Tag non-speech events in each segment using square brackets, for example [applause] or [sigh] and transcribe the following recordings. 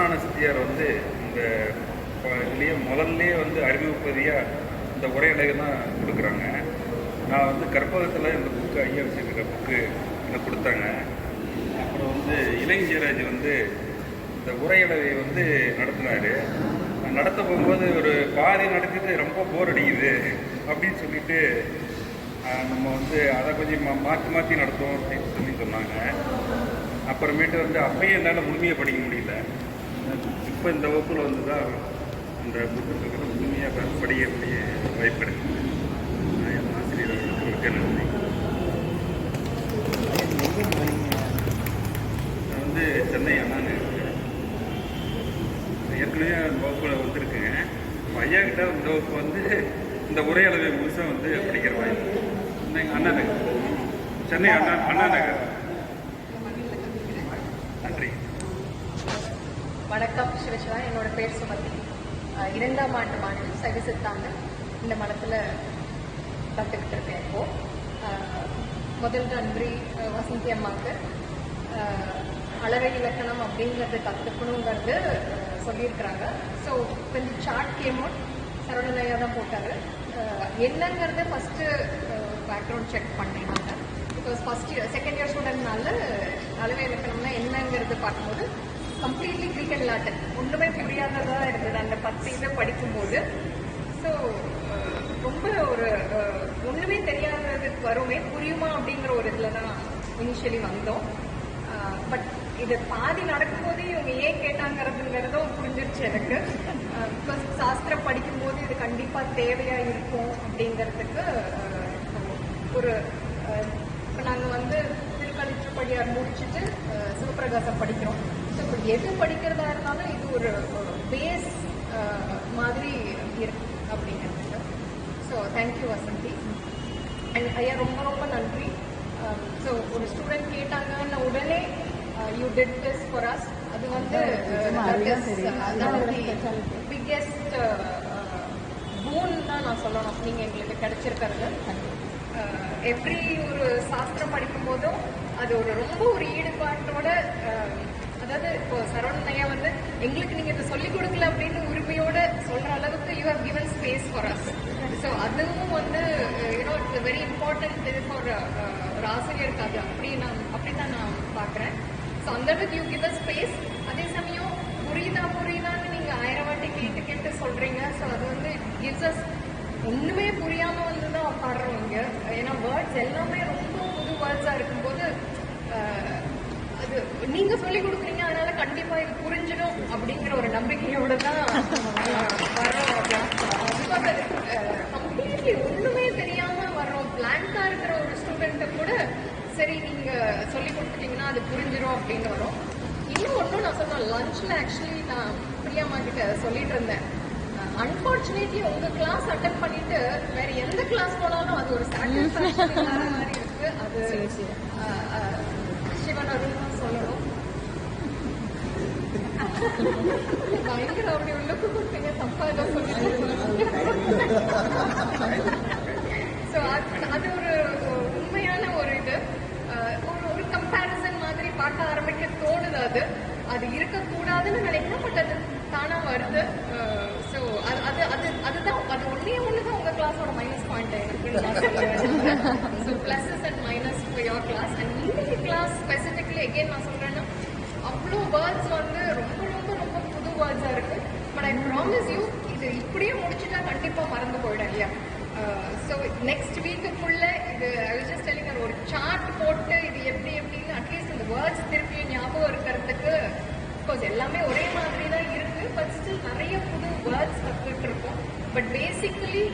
ரத்னான சித்தியார் வந்து இந்த இதுலேயே முதல்லே வந்து அறிமுகப்பதியாக இந்த உரையடகு தான் கொடுக்குறாங்க. நான் வந்து கற்பகத்தில் இந்த புக்கு ஐயா வச்சுருக்கிற புக்கு எனக்கு கொடுத்தாங்க. அப்புறம் வந்து இளைஞராஜ் வந்து இந்த உரையடவை வந்து நடத்தினார். நடத்த போகும்போது ஒரு பாதி நடத்திட்டு ரொம்ப போர் அடிக்குது அப்படின்னு சொல்லிட்டு நம்ம வந்து அதை கொஞ்சம் மா மாற்றி மாற்றி நடத்தோம் அப்படின்னு சொல்லி சொன்னாங்க. அப்புறமேட்டு வந்து அப்பயும் என்னால் முழுமையாக படிக்க முடியல. இப்போ இந்த வகுப்பில் வந்து தான் அந்த புத்தகத்தை முழுமையாக படிக்கக்கூடிய வாய்ப்பு கிடைக்குது நான் என் ஆசிரியர் அவர்களுக்கு மிக்க நன்றி. நான் வந்து சென்னை அண்ணா நகர் ஏற்கனவே அந்த வகுப்பில் வந்திருக்கேன். ஐயா கிட்ட இந்த வகுப்பு வந்து இந்த உரையாளரை முழுசாக வந்து படிக்கிற வாய்ப்பு எங்கள் அண்ணா நகர் சென்னை அண்ணா அண்ணா நகர் நன்றி வணக்கம் என்னோட பேர் சுமதி. இரண்டாம் ஆண்டு மாணவி சைவ சித்தாந்தம் இந்த மடத்தில் கற்றுக்கிட்டு இருக்கேன் இப்போ முதல் நன்றி வசந்தி அம்மாவுக்கு. அளவை இலக்கணம் அப்படிங்கிறது கற்றுக்கணுங்கிறது சொல்லியிருக்கிறாங்க. ஸோ கொஞ்சம் சார்ட் கேம் சரவணனையா தான் போட்டாங்க என்னங்கிறத ஃபஸ்ட்டு பேக்ரவுண்ட் செக் பண்ணேன் because first year second year ஸ்டூடெண்ட்னால அளவை இலக்கணம்னா என்னங்கிறது பார்க்கும்போது கம்ப்ளீட்லி க்ரீக் அண்ட் ஒன்றுமே புரியாததாக இருந்தது. அந்த பத்து இதை படிக்கும்போது. ஸோ ரொம்ப ஒரு ஒன்றுமே தெரியாததுக்கு வருமே புரியுமா அப்படிங்கிற ஒரு இதில் தான் இனிஷியலி வந்தோம். பட் இது பாதி நடக்கும்போது இவங்க ஏன் கேட்டாங்கிறதுங்கிறதும் புரிஞ்சிருச்சு எனக்கு. பிகாஸ் சாஸ்திரம் படிக்கும்போது இது கண்டிப்பாக தேவையாக இருக்கும் அப்படிங்கிறதுக்கு ஒரு இப்போ நாங்கள் வந்து திருக்கலிற்றுப்படியார் முடிச்சுட்டு சிவபிரகாசம் படிக்கிறோம். எது படிக்கிறதா இருந்தாலும் இது ஒரு பேஸ் மாதிரி இருக்கு அப்படிங்கிறதுக்கு ஸோ தேங்க்யூ வசந்தி. அண்ட் ஐயா ரொம்ப ரொம்ப நன்றி. ஸோ ஒரு ஸ்டூடெண்ட் கேட்டாங்கன்னு உடனே you did this for us அது வந்து பிக்கெஸ்ட் பூன் தான் நான் சொல்லணும். நீங்கள் எங்களுக்கு கிடைச்சிருக்கிறது. எவ்ரி ஒரு சாஸ்திரம் படிக்கும் போதும் அது ஒரு ரொம்ப ஒரு ஈடுபாட்டோட அதாவது இப்போ சரவணையா வந்து எங்களுக்கு நீங்க இதை சொல்லிக் கொடுக்கல அப்படின்னு உரிமையோட சொல்ற அளவுக்கு you have given space for us so அதுவும் வந்து you know it's very important இது ஃபார் ஒரு ஆசிரியருக்கு அது. அப்படி நான் அப்படி தான் நான் பார்க்குறேன். ஸோ அந்த அளவுக்கு யூ கிவ் ஸ்பேஸ் அதே சமயம் புரியுதா புரியுதான்னு நீங்க ஆயிரம் வாட்டி கேட்டு கேட்டு சொல்றீங்க. ஸோ அது வந்து கிவ்ஸ் அஸ் ஒண்ணுமே புரியாம வந்து தான் உட்காடுறோம் இங்க. ஏன்னா வேர்ட்ஸ் எல்லாமே ரொம்ப புது வேர்ட்ஸா இருக்கும்போது uh, அது நீங்க சொல்லி கொடுக்குறீங்க அதனால கண்டிப்பா இது புரிஞ்சிடும் அப்படிங்கிற ஒரு நம்பிக்கையோட தான் கம்ப்ளீட்லி ஒண்ணுமே தெரியாம வர்றோம் பிளாங்கா இருக்கிற ஒரு ஸ்டூடெண்ட்டை கூட சரி நீங்க சொல்லி கொடுத்துட்டீங்கன்னா அது புரிஞ்சிடும் அப்படின்னு வரும் இன்னும் ஒன்றும் நான் சொன்னேன் லஞ்ச்ல ஆக்சுவலி நான் பிரியாமா கிட்ட சொல்லிட்டு இருந்தேன் அன்பார்ச்சுனேட்லி உங்க கிளாஸ் அட்டன் பண்ணிட்டு வேற எந்த கிளாஸ் போனாலும் அது ஒரு சாட்டிஸ்ஃபேக்ஷன் இல்லாத மாதிரி இருக்கு. அது அஹ், அஹ், சிவன் அருள் தான் சொல்லணும் பயங்கர அப்படி உள்ளுக்கு கொடுத்தீங்க தப்பா ஏதோ ஸோ அது ஒரு உண்மையான ஒரு இது. அஹ், ஒரு ஒரு கம்பேரிசன் மாதிரி பார்க்க ஆரம்பிக்க தோணுது அது. அது இருக்கக்கூடாதுன்னு நினைக்கிறேன் பட் அது தானா வருது. ஸோ அது அது அது அதுதான் அது ஒன்றே ஒன்று தான் உங்கள் கிளாஸோட மைனஸ் பாயிண்ட் எனக்கு so pluses and minus for your class and இன்னைக்கு கிளாஸ் ஸ்பெசிஃபிக்லி எகெயின் நான் சொல்கிறேன்னா அவ்வளோ வேர்ட்ஸ் வந்து ரொம்ப வேர்ட்ஸாக இருக்கு. பட் ஐ ப்ராமிஸ் யூ இது இப்படியே முடிச்சுட்டா கண்டிப்பாக மறந்து போயிடும் இல்லையா? ஸோ நெக்ஸ்ட் வீக்குக்குள்ள இது ஐ ஜஸ்ட் டெலிங் ஒரு சார்ட் போட்டு இது எப்படி எப்படின்னு அட்லீஸ்ட் இந்த வேர்ட்ஸ் திருப்பியும் ஞாபகம் இருக்கிறதுக்கு பிகாஸ் எல்லாமே ஒரே மாதிரி தான் இருக்கு பட் ஸ்டில் நிறைய புது வேர்ட்ஸ் கற்றுட்டு இருக்கோம். பட் பேசிக்கலி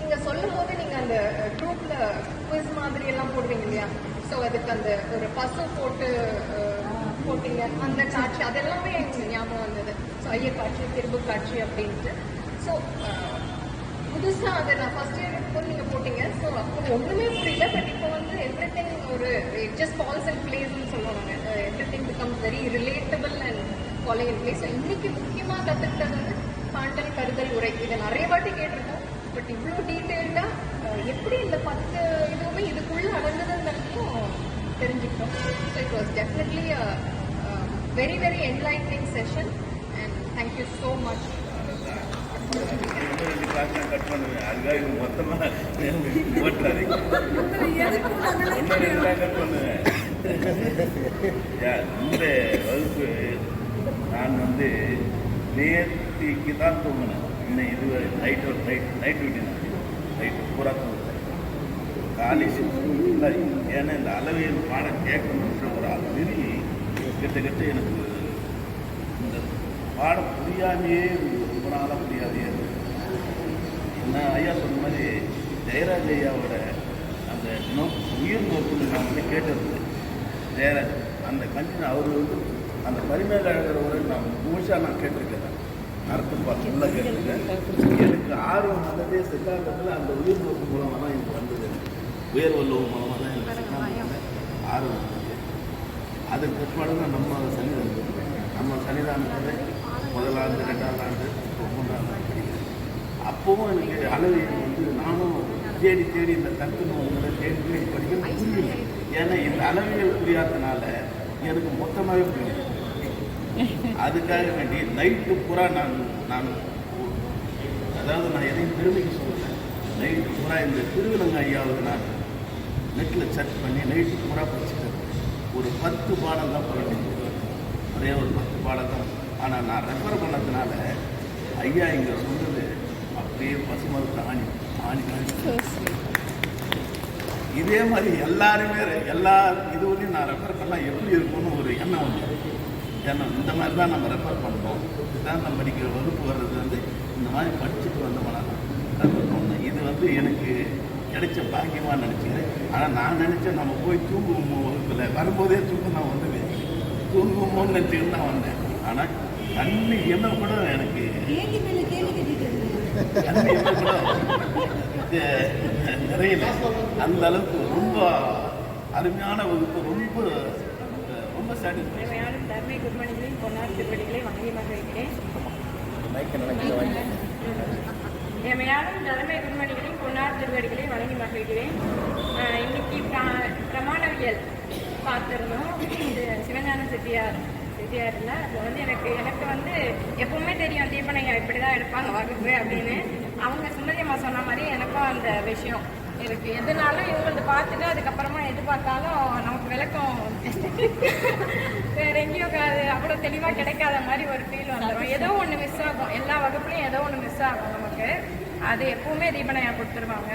நீங்க சொல்லும் போது நீங்க அந்த குரூப்ல குவிஸ் மாதிரி எல்லாம் போடுவீங்க இல்லையா? ஸோ அதுக்கு அந்த ஒரு பசு போட்டு போட்டீங்க. அந்த காட்சி அதெல்லாமே எனக்கு ஞாபகம் வந்தது. ஸோ ஐயர் காட்சி திரும்பு காட்சி அப்படின்ட்டு. ஸோ புதுசா அதை நான் ஃபர்ஸ்ட் இயர் இருக்கும்போது நீங்க போட்டீங்க. ஸோ அப்போ ஒண்ணுமே புரியல. பட் இப்போ வந்து எவ்ரி திங் ஒரு ஜஸ்ட் ஃபால்ஸ் அண்ட் பிளேஸ்னு சொல்லுவாங்க. Everything becomes very relatable and following place so இன்னைக்கு முக்கியமாக கற்றுக்கிட்டது வந்து பாண்டல் கருதல் உரை. இதை நிறைய வாட்டி கேட்டிருக்கோம். பட் இவ்வளோ டீட்டெயில்டா எப்படி இந்த பத்து இதுவுமே இதுக்குள்ள அடங்குதுங்கிறதையும் தெரிஞ்சுக்கிட்டோம். ஸோ இட் வாஸ் டெஃபினெட்லி நான் இது மொத்தமாக ஓட்டுறாதீங்க இன்னும் ரெண்டு தான் கட் பண்ணுவேன் யா, இந்த வகுப்பு நான் வந்து நேற்றுக்கு தான் தூங்கினேன் இன்னும் இது night night night duty night பூரா தூங்குறேன் காலேஜ் ஏன்னா இந்த அளவியல் பாடம் கேட்கணுன்ற ஒரு கிட்ட கிட்ட எனக்கு இந்த பாடம் புரியாமையே ரொம்ப நாளாக புரியாதையே நான் என்ன ஐயா சொன்ன மாதிரி ஜெயராஜ் ஐயாவோட அந்த நோ உயிர் நோக்குன்னு நான் வந்து கேட்டிருந்தேன் ஜெயராஜ் அந்த கஞ்சி அவர் வந்து அந்த பரிமேலழகரோட நான் முழுசாக நான் கேட்டிருக்கிறேன் அர்த்தம் பார்த்து கேட்டிருக்கேன். எனக்கு ஆர்வம் வந்ததே சித்தாந்தத்தில் அந்த உயிர் நோக்கு மூலமாக தான் எனக்கு வந்தது. உயர் வல்லவம் மூலமாக தான் எனக்கு ஆர்வம் அதுக்கு பிற்பாடு தான் நம்ம சன்னிதானம் நம்ம சன்னிதானத்தில் முதலாண்டு ரெண்டாவது ஆண்டு மூன்றாவது ஆண்டு படிக்கிறேன் அப்போவும் எனக்கு அளவியல் வந்து நானும் தேடி தேடி இந்த தட்டு நூல்களை தேடி தேடி படிக்கிறது புரியல ஏன்னா இந்த அளவியல் புரியாததுனால எனக்கு மொத்தமாகவே புரியல. அதுக்காக வேண்டி நைட்டு பூரா நான் நான் அதாவது நான் எதையும் பெருமைக்கு சொல்லலை. நைட்டு பூரா இந்த திருவிழங்க ஐயாவுக்கு நான் நெட்டில் சர்ச் பண்ணி நைட்டு பூரா படிச்சுக்கிறேன் ஒரு பத்து பாடம் தான் படித்தேன் ஒரே ஒரு பத்து பாடம் தான். ஆனால் நான் ரெஃபர் பண்ணதுனால ஐயா இங்கே சொன்னது அப்படியே பசுமரத்தை ஆணி ஆணி ஆணி இதே மாதிரி எல்லாருமே எல்லா இதுவரையும் நான் ரெஃபர் பண்ணால் எப்படி இருக்கும்னு ஒரு எண்ணம் வந்து எண்ணம் இந்த மாதிரி தான் நம்ம ரெஃபர் பண்ணுறோம் இதுதான் நம்ம படிக்கிற வகுப்பு வர்றது வந்து இந்த மாதிரி படிச்சுட்டு வந்தோம்னா ரெஃபர் பண்ணேன் இது வந்து எனக்கு கிடைச்ச பாக்கியமாக நினச்சிக்கிறேன். ஆனால் நான் நினச்சேன் நம்ம போய் தூங்குவோம் வகுப்பில் வரும்போதே தூக்கம் நான் வந்தது. தூங்குவோம்னு நினச்சிக்கிட்டு தான் வந்தேன். ஆனால் கண்ணு என்ன கூட எனக்கு. கண்ணு என்ன கூட இது நிறையல. அந்த அளவுக்கு ரொம்ப அருமையான வகுப்பு ரொம்ப ரொம்ப சாட்டிஸ்ஃபை உண்மையான தர்மை குருமணிகளின் பொன்னார் திருவடிகளை வணங்கி மகிழ்கிறேன். எமையாலும் தலைமை குருமணிகளையும் பொன்னார் திருவடிகளையும் வழங்கி மகிழ்கிறேன். இன்னைக்கு பிரா- பிரமாணவியல் பார்த்துருந்தோம். இது சிவஞான செட்டியார் செட்டியாரில் அது வந்து எனக்கு எனக்கு வந்து எப்பவுமே தெரியும் தீபனையா இப்படி தான் எடுப்பாங்க வகுப்பு அப்படின்னு. அவங்க சுமதி சொன்ன மாதிரி எனக்கும் அந்த விஷயம் இருக்கு. எதுனாலும் இவங்களது பார்த்துட்டு அதுக்கப்புறமா எது பார்த்தாலும் நமக்கு விளக்கம். வேற எங்கேயும் அது அவ்வளோ தெளிவாக கிடைக்காத மாதிரி ஒரு ஃபீல் வந்துடும் ஏதோ ஒன்று மிஸ் ஆகும். எல்லா வகுப்புலையும் ஏதோ ஒன்று மிஸ் ஆகும் நமக்கு. அது எப்பவுமே தீபனையா கொடுத்துருவாங்க.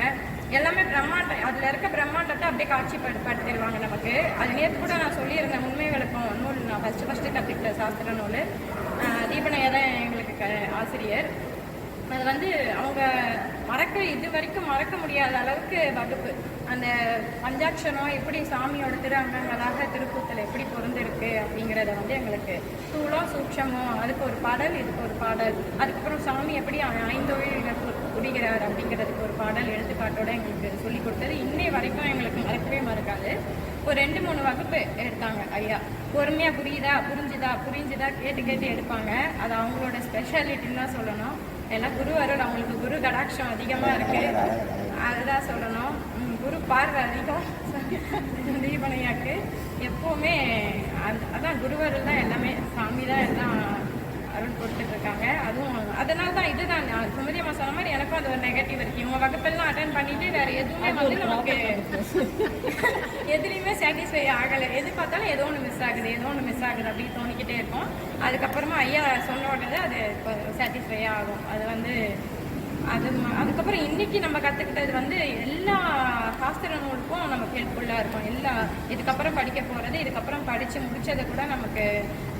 எல்லாமே பிரம்மாண்டம் அதில் இருக்க பிரம்மாண்டத்தை அப்படியே காட்சிப்படுத்திடுவாங்க நமக்கு. அது நேற்று கூட நான் சொல்லியிருந்தேன் உண்மை விளக்கம் நூல் நான் ஃபஸ்ட்டு ஃபஸ்ட்டு கற்றுக்கிட்ட சாஸ்திர நூல். தீபனையா தான் எங்களுக்கு க ஆசிரியர். அது வந்து அவங்க மறக்க இது வரைக்கும் மறக்க முடியாத அளவுக்கு வகுப்பு. அந்த பஞ்சாட்சரம் எப்படி சாமியோட திரு அங்கங்களாக திருக்கூத்தில் எப்படி பொருந்திருக்கு அப்படிங்கிறத வந்து எங்களுக்கு தூளம் சூட்சமோ அதுக்கு ஒரு பாடல் இதுக்கு ஒரு பாடல். அதுக்கப்புறம் சாமி எப்படி ஐந்தொழில் குடிக்கிறார் அப்படிங்கிறதுக்கு ஒரு பாடல் எடுத்துக்காட்டோட எங்களுக்கு சொல்லி கொடுத்தது. இன்னை வரைக்கும் எங்களுக்கு மறக்கவே மறக்காது. ஒரு ரெண்டு மூணு வகுப்பு எடுத்தாங்க ஐயா. பொறுமையாக புரியுதா புரிஞ்சுதா புரிஞ்சுதா கேட்டு கேட்டு எடுப்பாங்க. அது அவங்களோட ஸ்பெஷாலிட்டின்னு தான் சொல்லணும். ஏன்னா குரு அருள் அவங்களுக்கு குரு கடாட்சம் அதிகமாக இருக்கு. அதுதான் சொல்லணும். குரு பார்வை அதிகம். தீபனையாக்கு எப்போவுமே அந்த- அதான் குருவருள் தான் எல்லாமே. சாமி தான் எல்லாம் அருள் கொடுத்துட்டு இருக்காங்க அதுவும் அதனால தான் இதுதான். நான் சுமதி அம்மா சொன்ன மாதிரி எனக்கும் அது ஒரு நெகட்டிவ் இருக்கு. இவங்க வகுப்பெல்லாம் அட்டன் பண்ணிட்டு வேற எதுவுமே வந்து நமக்கு [laughs] எதுலையுமே சாட்டிஸ்ஃபை ஆகலை. எது பார்த்தாலும் ஏதோ ஒன்று மிஸ் ஆகுது ஏதோ ஒன்று மிஸ் ஆகுது அப்படி தோணிக்கிட்டே இருக்கும். அதுக்கப்புறமா ஐயா சொன்ன உடனே அது சாட்டிஸ்ஃபை ஆகும். அது வந்து அது அதுக்கப்புறம் இன்னைக்கு நம்ம கற்றுக்கிட்டது வந்து எல்லா சாஸ்திர நூலுக்கும் நமக்கு ஹெல்ப்ஃபுல்லாக இருக்கும். எல்லா இதுக்கப்புறம் படிக்க போகிறது இதுக்கப்புறம் படித்து முடிச்சதை கூட நமக்கு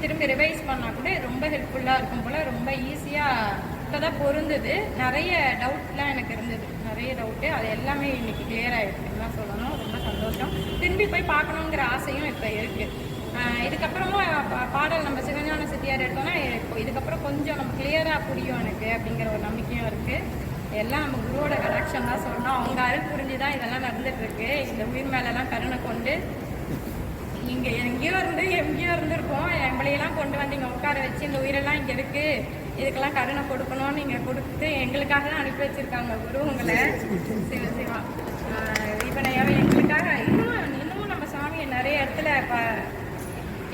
திரும்பி ரிவைஸ் பண்ணால் கூட ரொம்ப ஹெல்ப்ஃபுல்லாக இருக்கும் போல் ரொம்ப ஈஸியாக இப்போ தான் பொருந்தது. நிறைய டவுட்லாம் எனக்கு இருந்தது. நிறைய டவுட்டு அது எல்லாமே இன்னைக்கு கிளியர் ஆகிடுச்சுன்னு தான் சொல்லணும்? ரொம்ப சந்தோஷம். திரும்பி போய் பார்க்கணுங்கிற ஆசையும் இப்போ இருக்குது இதுக்கப்புறமும் பா- பாடல் நம்ம சிவஞான செட்டியார் எடுத்தோம்னா இப்போ இதுக்கப்புறம் கொஞ்சம் நம்ம கிளியராக புரியும் எனக்கு அப்படிங்கிற ஒரு நம்பிக்கையும் இருக்குது எல்லாம் நம்ம குருவோட கனெக்ஷன் தான் சொல்லணும். அவங்க அருள் புரிஞ்சு தான் இதெல்லாம் நடந்துட்டு இருக்கு இந்த உயிர் மேலெல்லாம் கருணை கொண்டு இங்க எங்கேயோ இருந்து எங்கேயோ இருந்திருக்கோம் எங்களையெல்லாம் கொண்டு வந்து இங்க உட்கார வச்சு இந்த உயிரெல்லாம் இங்க இருக்கு. இதுக்கெல்லாம் கருணை கொடுக்கணும்னு நீங்கள் கொடுத்து எங்களுக்காக தான் அனுப்பி வச்சிருக்காங்க குரு உங்களை. சிவ சிவா. தீபனையாவே எங்களுக்காக இன்னும் இன்னமும் நம்ம சாமியை நிறைய இடத்துல ப-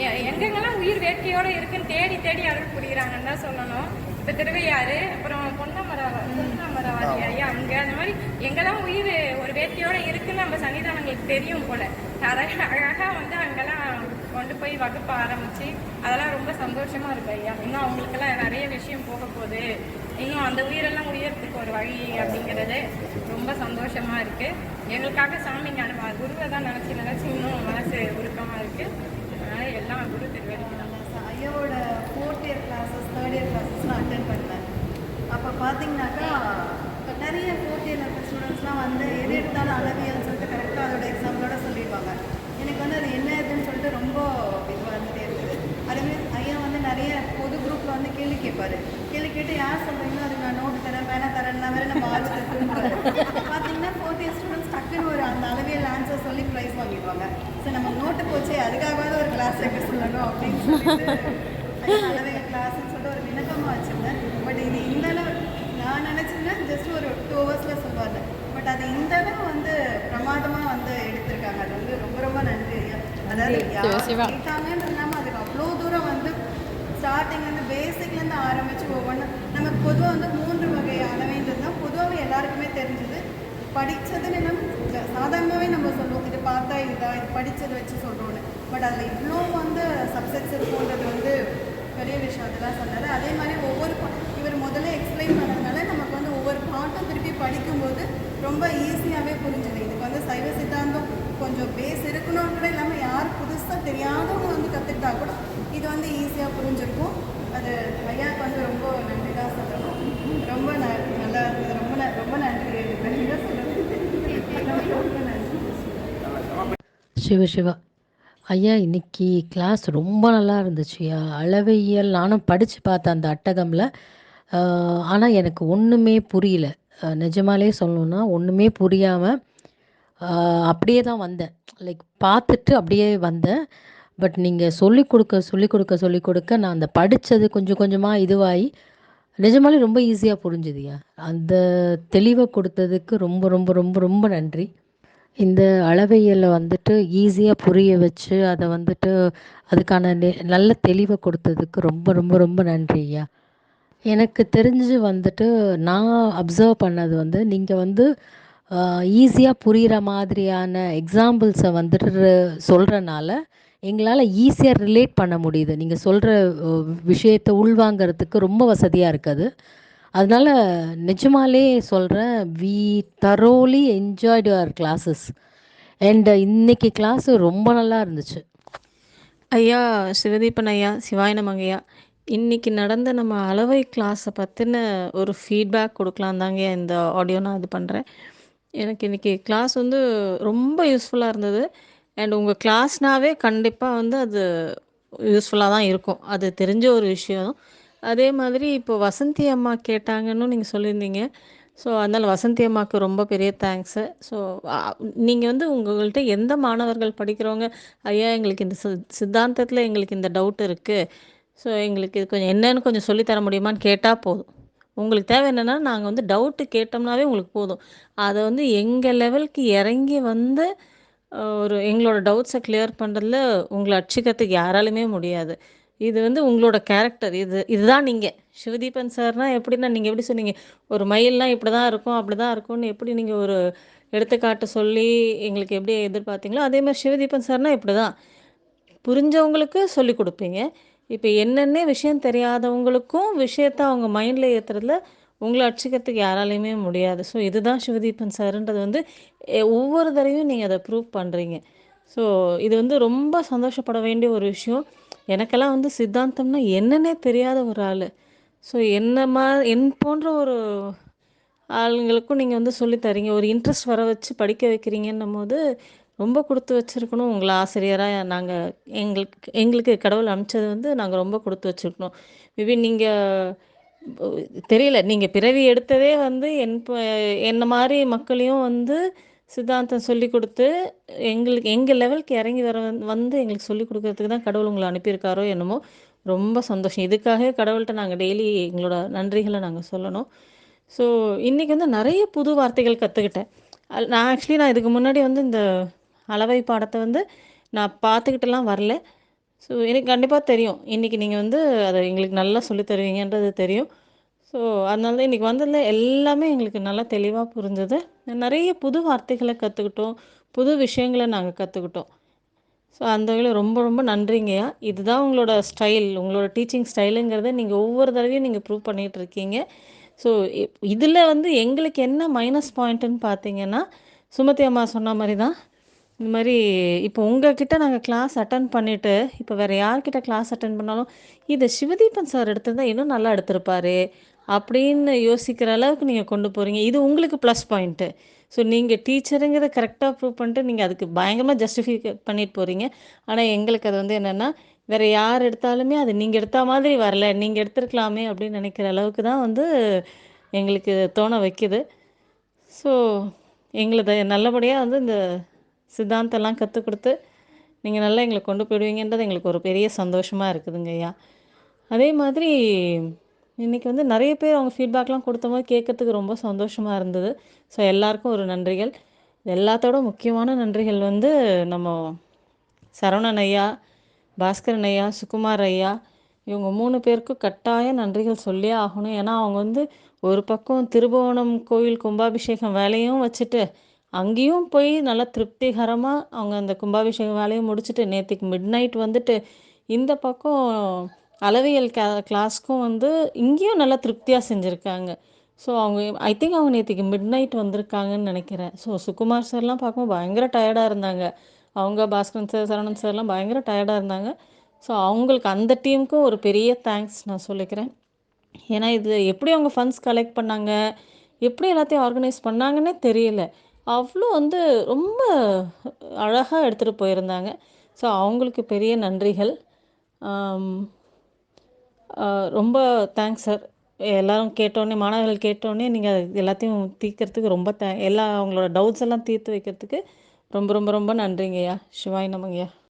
எங்கெங்கெல்லாம் உயிர் வேட்கையோட இருக்குன்னு தேடி தேடி அருள் புரிகிறாங்கன்னு தான் சொல்லணும். இப்போ திருவையாறு அப்புறம் பொன்னமரா பொன்னமரவாதி ஐயா அங்கே அந்த மாதிரி எங்கெல்லாம் உயிர் ஒரு வேட்கையோட இருக்குன்னு நம்ம சன்னிதானங்களுக்கு தெரியும் போல. அழகா வந்து அங்கெல்லாம் கொண்டு போய் வகுப்ப ஆரம்பிச்சு அதெல்லாம் ரொம்ப சந்தோஷமா இருக்கு ஐயா. இன்னும் அவங்களுக்கெல்லாம் நிறைய விஷயம் போக போகுது. இன்னும் அந்த உயிரெல்லாம் உயரத்துக்கு ஒரு வழி அப்படிங்கிறது ரொம்ப சந்தோஷமா இருக்கு. எங்களுக்காக சாமிங்க அனுபவம் குருவை தான் நினைச்சு நினைச்சு இன்னும் மனசு உருக்கமா இருக்கு. எல்லாம் கூட திருவேற்கலாம் ஐயாவோட fourth year classes third year கிளாஸஸ்லாம் attend பண்ணேன். அப்போ பார்த்தீங்கன்னாக்கா நிறைய ஃபோர்த் இயர் இருக்கிற ஸ்டூடெண்ட்ஸ்லாம் வந்து எது எடுத்தாலும் அளவியல்னு சொல்லிட்டு கரெக்டாக அதோட எக்ஸாம்பிளோட சொல்லிடுவாங்க எனக்கு வந்து அது என்ன இதுன்னு சொல்லிட்டு ரொம்ப இதுவாக இருந்துகிட்டே இருக்குது அதேமாதிரி ஐயா வந்து நிறைய பொது குரூப்பில் வந்து கேள்வி கேட்பாரு. கேள்வி கேட்டு யார் சொல்கிறீங்களோ அதுக்கு நான் நோட்டு தரேன் பேனா தரேன்னா வேறு நம்ம ஆர்வத்தை ஃபோர்த் இயர் ஸ்டூடெண்ட்ஸ் டக்குன்னு ஒரு அந்த அளவியல் ஆன்சர் சொல்லி ப்ரைஸ் வாங்கிடுவாங்க. சரி நம்ம நோட்டு போச்சே அதுக்காகவாவது ஒரு கிளாஸ் வைக்க சொல்லணும் அப்படின்னு சொல்லிட்டு அளவியல் கிளாஸ்ன்னு சொல்லிட்டு ஒரு விண்ணப்பமாக வச்சுருந்தேன். பட் இது இந்த அளவு நான் நினச்சிருந்தேன் ஜஸ்ட் ஒரு டூ ஹவர்ஸில் சொல்லுவாங்க. பட் அது இந்த அளவு வந்து பிரமாதமாக வந்து எடுத்திருக்காங்க. அது வந்து ரொம்ப ரொம்ப நன்றி அதாவது கேட்டாங்கன்னு இல்லாமல் அதுக்கு அவ்வளோ தூரம் வந்து ஸ்டார்டிங் வந்து பேசிக்லேருந்து ஆரம்பித்து ஒவ்வொன்றும் நம்ம பொதுவாக வந்து மூன்று வகை அளவைன்றது தான். பொதுவாகவே எல்லாருக்குமே தெரிஞ்சது. படித்ததுன்னு நம்ம சாதாரணமாகவே நம்ம சொல்லுவோம் இது பார்த்தா இதுதான் இது படித்ததை வச்சு சொல்கிறோன்னு பட் அதில் இவ்வளோ வந்து சப்ஜெக்ட்ஸ் இருக்கும்ன்றது வந்து பெரிய விஷயம் அதெல்லாம் சொன்னார் அதே மாதிரி ஒவ்வொரு பா- இவர் முதல்ல எக்ஸ்பிளைன் பண்ணதுனால நமக்கு வந்து ஒவ்வொரு பாட்டும் திருப்பி படிக்கும்போது ரொம்ப ஈஸியாகவே புரிஞ்சுது. இதுக்கு வந்து சைவ சித்தாந்தம் கொஞ்சம் பேஸ் இருக்கணும்னு கூட இல்லாமல் யார் புதுசாக தெரியாதவங்க வந்து கற்றுக்கிட்டா கூட இது வந்து ஈஸியாக புரிஞ்சிருக்கும். அது ஐயாவுக்கு வந்து ரொம்ப நன்றி தான் சொல்லணும் ரொம்ப ந நல்லா இருந்தது ரொம்ப ந- ரொம்ப நன்றி எனக்கு நீங்க சொல்லுங்க ரொம்ப நன்றி சிவ சிவா. ஐயா இன்னைக்கு கிளாஸ் ரொம்ப நல்லா இருந்துச்சுயா அளவையியல் நானும் படித்து பார்த்தேன் அந்த அட்டகமில் ஆனால் எனக்கு ஒன்றுமே புரியல. நிஜமாலே சொல்லணுன்னா ஒன்றுமே புரியாமல் அப்படியே தான் வந்தேன். லைக் பார்த்துட்டு அப்படியே வந்தேன். பட் நீங்கள் சொல்லிக் கொடுக்க சொல்லிக் கொடுக்க சொல்லிக் கொடுக்க நான் அந்த படித்தது கொஞ்சம் கொஞ்சமாக இதுவாகி நிஜமாலே ரொம்ப ஈஸியாக புரிஞ்சுதுயா அந்த தெளிவை கொடுத்ததுக்கு ரொம்ப ரொம்ப ரொம்ப ரொம்ப நன்றி. இந்த அளவையலை வந்துட்டு ஈஸியாக புரிய வச்சு அதை வந்துட்டு அதுக்கான நெ- நல்ல தெளிவை கொடுத்ததுக்கு ரொம்ப ரொம்ப ரொம்ப நன்றி ஐயா. எனக்கு தெரிஞ்சு வந்துட்டு நான் அப்சர்வ் பண்ணது வந்து நீங்கள் வந்து ஈஸியாக புரிகிற மாதிரியான எக்ஸாம்பிள்ஸை வந்துட்டு சொல்கிறனால எங்களால் ஈஸியாக ரிலேட் பண்ண முடியுது. நீங்கள் சொல்கிற விஷயத்தை உள்வாங்கிறதுக்கு ரொம்ப வசதியாக இருக்குது. அதனால் நிஜமாலே சொல்கிறேன் we thoroughly enjoyed your classes and இன்னைக்கு கிளாஸு ரொம்ப நல்லா இருந்துச்சு. ஐயா சிவதீபன் ஐயா சிவாயனம் ஐயா இன்னைக்கு நடந்த நம்ம அளவை கிளாஸை பற்றின ஒரு ஃபீட்பேக் கொடுக்கலாம் தாங்க இந்த ஆடியோ நான் இது பண்ணுறேன் எனக்கு இன்னைக்கு கிளாஸ் வந்து ரொம்ப யூஸ்ஃபுல்லாக இருந்தது. அண்ட் உங்கள் கிளாஸ்னாவே கண்டிப்பாக வந்து அது யூஸ்ஃபுல்லாக தான் இருக்கும். அது தெரிஞ்ச ஒரு விஷயம். அதே மாதிரி இப்போ வசந்தி அம்மா கேட்டாங்கன்னு நீங்கள் சொல்லியிருந்தீங்க. ஸோ அதனால் வசந்தி அம்மாவுக்கு ரொம்ப பெரிய தேங்க்ஸு ஸோ நீங்கள் வந்து உங்கள்கிட்ட எந்த மாணவர்கள் படிக்கிறவங்க? ஐயா எங்களுக்கு இந்த சி சித்தாந்தத்தில் எங்களுக்கு இந்த டவுட் இருக்குது ஸோ எங்களுக்கு இது கொஞ்சம் என்னன்னு கொஞ்சம் சொல்லித்தர முடியுமான்னு கேட்டால் போதும். உங்களுக்கு தேவை என்னென்னா நாங்கள் வந்து டவுட்டு கேட்டோம்னாவே உங்களுக்கு போதும். அதை வந்து எங்கள் லெவலுக்கு இறங்கி வந்து ஒரு எங்களோட டவுட்ஸை கிளியர் பண்ணுறதுல உங்களை அச்சுக்கிறதுக்கு யாராலுமே முடியாது. இது வந்து உங்களோட கேரக்டர் இது இதுதான் நீங்கள் சிவதீபன் சார்னால் எப்படின்னா நீங்கள் எப்படி சொன்னீங்க? ஒரு மயில்னால் இப்படி தான் இருக்கும் அப்படி தான் இருக்கும்னு எப்படி நீங்கள் ஒரு எடுத்துக்காட்டு சொல்லி எங்களுக்கு எப்படி எதிர்பார்த்தீங்களோ அதே மாதிரி சிவதீபன் சார்னால் இப்படி தான் புரிஞ்சவங்களுக்கு சொல்லி கொடுப்பீங்க. இப்போ என்னென்ன விஷயம் தெரியாதவங்களுக்கும் விஷயத்த அவங்க மைண்டில் ஏற்றுறதுல உங்களை அடிச்சுக்கிறதுக்கு யாராலையுமே முடியாது. ஸோ இதுதான் சிவதீபன் சார்ன்றது வந்து ஒவ்வொரு தடவையும் நீங்கள் அதை ப்ரூவ் பண்ணுறீங்க ஸோ இது வந்து ரொம்ப சந்தோஷப்பட வேண்டிய ஒரு விஷயம். எனக்கெல்லாம் வந்து சித்தாந்தம்னா என்னன்னே தெரியாத ஒரு ஆள். ஸோ என்ன மா என் போன்ற ஒரு ஆளுங்களுக்கும் நீங்கள் வந்து சொல்லி தரீங்க. ஒரு இன்ட்ரெஸ்ட் வர வச்சு படிக்க வைக்கிறீங்கன்னும் போது ரொம்ப கொடுத்து வச்சுருக்கணும். உங்களை ஆசிரியராக நாங்கள் எங்களுக்கு எங்களுக்கு கடவுள் அனுப்பிச்சது வந்து நாங்கள் ரொம்ப கொடுத்து வச்சுருக்கணும். மேபி நீங்கள் தெரியல. நீங்கள் பிறவி எடுத்ததே வந்து என் என்ன மாதிரி மக்களையும் வந்து சித்தாந்தம் சொல்லி கொடுத்து எங்களுக்கு எங்கள் லெவலுக்கு இறங்கி வர வந்து- வந்து எங்களுக்கு சொல்லி கொடுக்கறதுக்கு தான் கடவுள் உங்களை அனுப்பியிருக்காரோ என்னமோ ரொம்ப சந்தோஷம். இதுக்காக கடவுள்கிட்ட நாங்கள் டெய்லி எங்களோட நன்றிகளை நாங்கள் சொல்லணும். ஸோ இன்றைக்கி வந்து நிறைய புது வார்த்தைகள் கற்றுக்கிட்டேன் நான் ஆக்சுவலி நான் இதுக்கு முன்னாடி வந்து இந்த அளவை பாடத்தை வந்து நான் பார்த்துக்கிட்டெல்லாம் வரல. ஸோ எனக்கு கண்டிப்பாக தெரியும். இன்றைக்கி நீங்கள் வந்து அதை எங்களுக்கு நல்லா சொல்லித் தருவீங்கன்றது தெரியும். ஸோ அதனால தான் இன்றைக்கி வந்ததில் எல்லாமே எங்களுக்கு நல்லா தெளிவாக புரிஞ்சது. நிறைய புது வார்த்தைகளை கற்றுக்கிட்டோம் புது விஷயங்களை நாங்கள் கற்றுக்கிட்டோம் ஸோ அந்த வகையில் ரொம்ப ரொம்ப நன்றிங்கய்யா இதுதான் உங்களோட ஸ்டைல் உங்களோட டீச்சிங் ஸ்டைலுங்கிறத நீங்கள் ஒவ்வொரு தடவையும் நீங்கள் ப்ரூவ் பண்ணிகிட்டு இருக்கீங்க. ஸோ இதில் வந்து எங்களுக்கு என்ன மைனஸ் பாயிண்ட்டுன்னு பார்த்தீங்கன்னா சுமதி அம்மா சொன்ன மாதிரி தான் இந்த மாதிரி இப்போ உங்ககிட்ட நாங்கள் கிளாஸ் அட்டன் பண்ணிவிட்டு இப்போ வேறு யார்கிட்ட கிளாஸ் அட்டன் பண்ணாலும் இதை சிவதீபன் சார் எடுத்திருந்தால் இன்னும் நல்லா எடுத்திருப்பாரு. அப்படின்னு யோசிக்கிற அளவுக்கு நீங்கள் கொண்டு போகிறீங்க இது உங்களுக்கு ப்ளஸ் பாயிண்ட்டு ஸோ நீங்கள் டீச்சருங்கிறத கரெக்டாக ப்ரூவ் பண்ணிட்டு நீங்கள் அதுக்கு பயங்கரமாக ஜஸ்டிஃபை பண்ணிட்டு போகிறீங்க ஆனால் எங்களுக்கு அது வந்து என்னென்னா வேறு யார் எடுத்தாலுமே அது நீங்கள் எடுத்த மாதிரி வரல நீங்கள் எடுத்திருக்கலாமே அப்படின்னு நினைக்கிற அளவுக்கு தான் வந்து எங்களுக்கு தோண வைக்குது. ஸோ எங்களுக்கு நல்லபடியாக வந்து இந்த சித்தாந்தெல்லாம் கற்றுக் கொடுத்து நீங்கள் நல்லா எங்களை கொண்டு போயிடுவீங்கன்றது எங்களுக்கு ஒரு பெரிய சந்தோஷமாக இருக்குதுங்க ஐயா. அதே மாதிரி இன்றைக்கி வந்து நிறைய பேர் அவங்க ஃபீட்பேக்லாம் கொடுத்த கேட்குறதுக்கு ரொம்ப சந்தோஷமாக இருந்தது. ஸோ எல்லாருக்கும் ஒரு நன்றிகள். எல்லாத்தோட முக்கியமான நன்றிகள் வந்து நம்ம சரவணன் ஐயா பாஸ்கரன் ஐயா சுகுமார் ஐயா இவங்க மூணு பேருக்கும் கட்டாய நன்றிகள் சொல்லியே ஆகணும். ஏன்னா அவங்க வந்து ஒரு பக்கம் திருபுவனம் கோயில் கும்பாபிஷேகம் வேலையும் வச்சுட்டு அங்கேயும் போய் நல்லா திருப்திகரமாக அவங்க அந்த கும்பாபிஷேகம் வேலையை முடிச்சுட்டு நேற்றுக்கு மிட் நைட் வந்துட்டு இந்த பக்கம் அளவியல் கே கிளாஸ்க்கும் வந்து இங்கேயும் நல்லா திருப்தியாக செஞ்சுருக்காங்க. ஸோ அவங்க ஐ திங்க் அவங்க நேற்றுக்கு மிட் நைட் வந்திருக்காங்கன்னு நினைக்கிறேன். ஸோ சுகுமார் சார்லாம் பார்க்கும்போது பயங்கர டயர்டாக இருந்தாங்க. அவங்க பாஸ்கரன் சார் சரவணன் சார்லாம் பயங்கர டயர்டாக இருந்தாங்க. ஸோ அவங்களுக்கு அந்த டீமுக்கும் ஒரு பெரிய தேங்க்ஸ் நான் சொல்லிக்கிறேன். ஏன்னா இது எப்படி அவங்க ஃபண்ட்ஸ் கலெக்ட் பண்ணாங்க? எப்படி எல்லாத்தையும் ஆர்கனைஸ் பண்ணாங்கன்னே தெரியல. அவ்வளோ வந்து ரொம்ப அழகாக எடுத்துகிட்டு போயிருந்தாங்க. ஸோ அவங்களுக்கு பெரிய நன்றிகள். ரொம்ப தேங்க்ஸ் சார் எல்லோரும் கேட்டோடனே மாணவர்கள் கேட்டோடனே நீங்கள் எல்லாத்தையும் தீர்க்கறதுக்கு ரொம்ப தே எல்லா அவங்களோட டவுட்ஸ் எல்லாம் தீர்த்து வைக்கிறதுக்கு ரொம்ப ரொம்ப ரொம்ப நன்றிங்கய்யா. சிவாய் நமங்கய்யா.